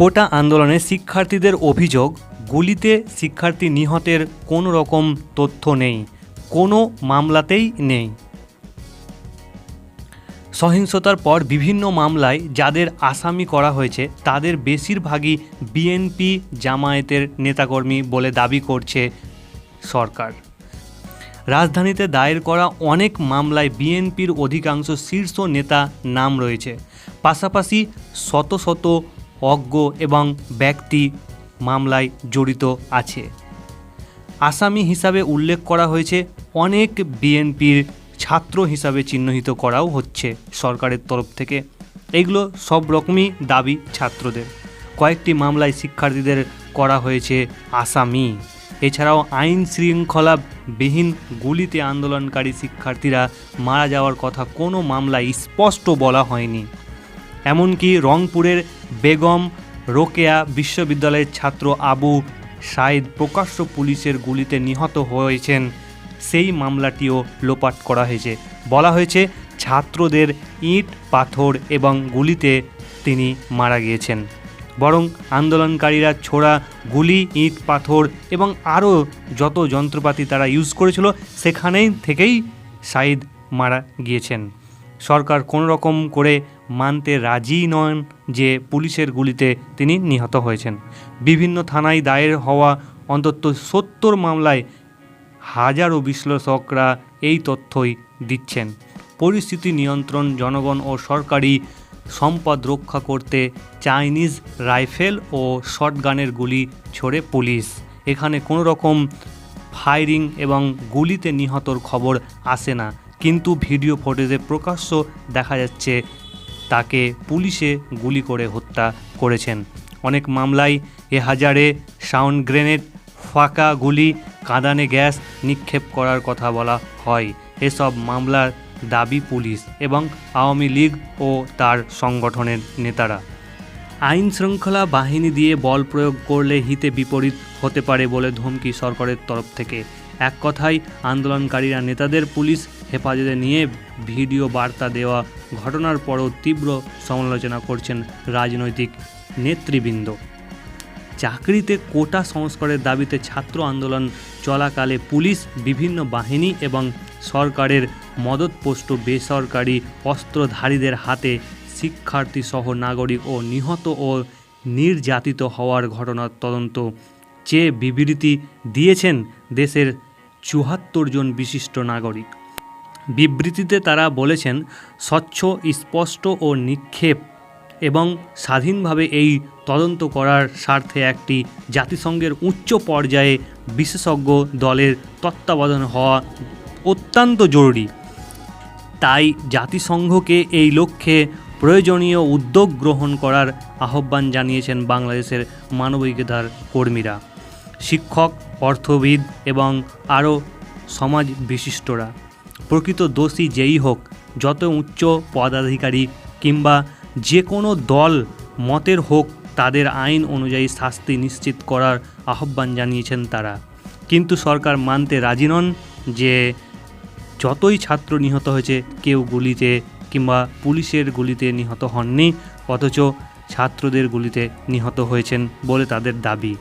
কোটা আন্দোলনে শিক্ষার্থীদের অভিযোগ, গুলিতে শিক্ষার্থী নিহতের কোনো রকম তথ্য নেই, কোনো মামলাতেই নেই। সহিংসতার পর বিভিন্ন মামলায় যাদের আসামি করা হয়েছে, তাদের বেশিরভাগই বিএনপি জামায়াতের নেতাকর্মী বলে দাবি করছে সরকার। রাজধানীতে দায়ের করা অনেক মামলায় বিএনপির অধিকাংশ শীর্ষ নেতা নাম রয়েছে। পাশাপাশি শত শত অজ্ঞ এবং ব্যক্তি মামলায় জড়িত আছে। আসামি হিসাবে উল্লেখ করা হয়েছে, অনেক বিএনপির ছাত্র হিসাবে চিহ্নিত করাও হচ্ছে সরকারের তরফ থেকে। এগুলো সব রকমই দাবি ছাত্রদের। কয়েকটি মামলায় শিক্ষার্থীদের করা হয়েছে আসামি। এছাড়াও আইন শৃঙ্খলা বিহীন গুলিতে আন্দোলনকারী শিক্ষার্থীরা মারা যাওয়ার কথা কোনো মামলায় স্পষ্ট বলা হয়নি। এমনকি রংপুরের বেগম রোকেয়া বিশ্ববিদ্যালয়ের ছাত্র আবু সাইদ প্রকাশ্য পুলিশের গুলিতে নিহত হয়েছেন। সেই মামলাটিও লোপাট করা হয়েছে। বলা হয়েছে, ছাত্রদের ইট, পাথর এবং গুলিতে তিনি মারা গিয়েছেন। বরং আন্দোলনকারীরা ছোড়া গুলি, ইট, পাথর এবং আরও যত যন্ত্রপাতি তারা ইউজ করেছিল, সেখানেই থেকেই সাইদ মারা গিয়েছেন। সরকার কোনো রকম করে মানতে রাজি নন। যে পুলিশের গুলিতে তিনি নিহত হয়েছেন। বিভিন্ন থানায় দায়ের হওয়া অন্তত সত্তর মামলায় হাজারো বিশ্লেষকরা এই তথ্যই দিচ্ছেন। পরিস্থিতি নিয়ন্ত্রণ, জনগণ ও সরকারি সম্পদ রক্ষা করতে চাইনিজ রাইফেল ও শটগানের গুলি ছোড়ে পুলিশ। এখানে কোনো রকম ফায়ারিং এবং গুলিতে নিহতর খবর আসে না। কিন্তু ভিডিও ফুটেজে প্রকাশ্য দেখা যাচ্ছে তাকে পুলিশে গুলি করে হত্যা করেছেন। অনেক মামলায় এ হাজারে সাউন্ড গ্রেনেড, ফাঁকা গুলি, কাঁদানে গ্যাস নিক্ষেপ করার কথা বলা হয়। এসব মামলার দাবি পুলিশ এবং আওয়ামী লীগ ও তার সংগঠনের নেতারা। আইন শৃঙ্খলা বাহিনী দিয়ে বল প্রয়োগ করলে হিতে বিপরীত হতে পারে বলে ধমকি সরকারের তরফ থেকে। এক কথায়, আন্দোলনকারীরা নেতাদের পুলিশ হেফাজতে নিয়ে ভিডিও বার্তা দেওয়া ঘটনার পরও তীব্র সমালোচনা করছেন রাজনৈতিক নেতৃবৃন্দ। চাকরিতে কোটা সংস্কারের দাবিতে ছাত্র আন্দোলন চলাকালে পুলিশ, বিভিন্ন বাহিনী এবং সরকারের মদতপোষ্ট বেসরকারি অস্ত্রধারীদের হাতে শিক্ষার্থী সহ নাগরিক ও নিহত ও নির্যাতিত হওয়ার ঘটনার তদন্ত চেয়ে বিবৃতি দিয়েছেন দেশের চুয়াত্তর জন বিশিষ্ট নাগরিক। বিবৃতিতে তারা বলেছেন, স্বচ্ছ, স্পষ্ট ও নিক্ষেপ এবং স্বাধীনভাবে এই তদন্ত করার স্বার্থে একটি জাতিসংঘের উচ্চ পর্যায়ে বিশেষজ্ঞ দলের তত্ত্বাবধান হওয়া অত্যন্ত জরুরি। তাই জাতিসংঘকে এই লক্ষ্যে প্রয়োজনীয় উদ্যোগ গ্রহণ করার আহ্বান জানিয়েছেন বাংলাদেশের মানবিকতার কর্মীরা, শিক্ষক, অর্থবিদ এবং আরও সমাজ বিশিষ্টরা প্রকৃত দোষী যেই হোক, যত উচ্চ পদাধিকারী কিংবা যে কোনো দল মতের হোক, তাদের আইন অনুযায়ী শাস্তি নিশ্চিত করার আহ্বান জানিয়েছেন তারা। কিন্তু সরকার মানতে রাজি নন যে, যতই ছাত্র নিহত হয়েছে, কেউ গুলিতে কিংবা পুলিশের গুলিতে নিহত হননি, অথচ ছাত্রদের গুলিতে নিহত হয়েছেন বলে তাদের দাবি।